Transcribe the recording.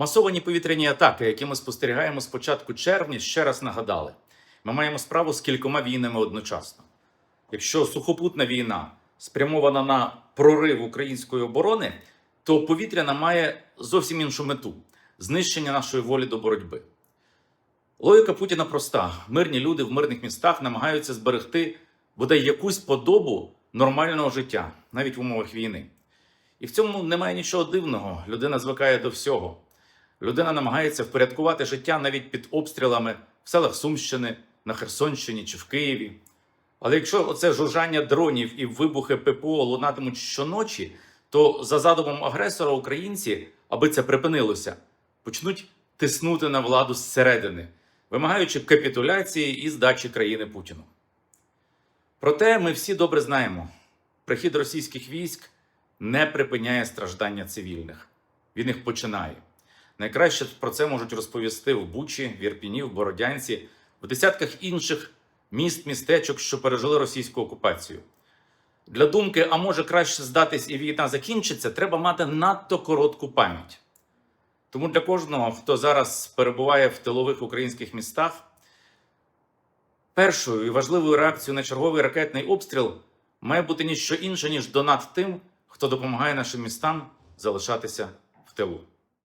Масовані повітряні атаки, які ми спостерігаємо з початку червня, ще раз нагадали: ми маємо справу з кількома війнами одночасно. Якщо сухопутна війна спрямована на прорив української оборони, то повітряна має зовсім іншу мету знищення нашої волі до боротьби. Логіка Путіна проста: мирні люди в мирних містах намагаються зберегти бодай якусь подобу нормального життя, навіть в умовах війни. І в цьому немає нічого дивного. Людина звикає до всього. Людина намагається впорядкувати життя навіть під обстрілами в селах Сумщини, на Херсонщині чи в Києві. Але якщо оце жужжання дронів і вибухи ППО лунатимуть щоночі, то за задумом агресора українці, аби це припинилося, почнуть тиснути на владу зсередини, вимагаючи капітуляції і здачі країни Путіну. Проте ми всі добре знаємо, прихід російських військ не припиняє страждання цивільних. Він їх починає. Найкраще про це можуть розповісти в Бучі, в Ірпіні, в Бородянці, в десятках інших міст, містечок, що пережили російську окупацію. Для думки, а може краще здатись і війна закінчиться, треба мати надто коротку пам'ять. Тому для кожного, хто зараз перебуває в тилових українських містах, першою і важливою реакцією на черговий ракетний обстріл має бути ніщо інше, ніж донат тим, хто допомагає нашим містам залишатися в тилу.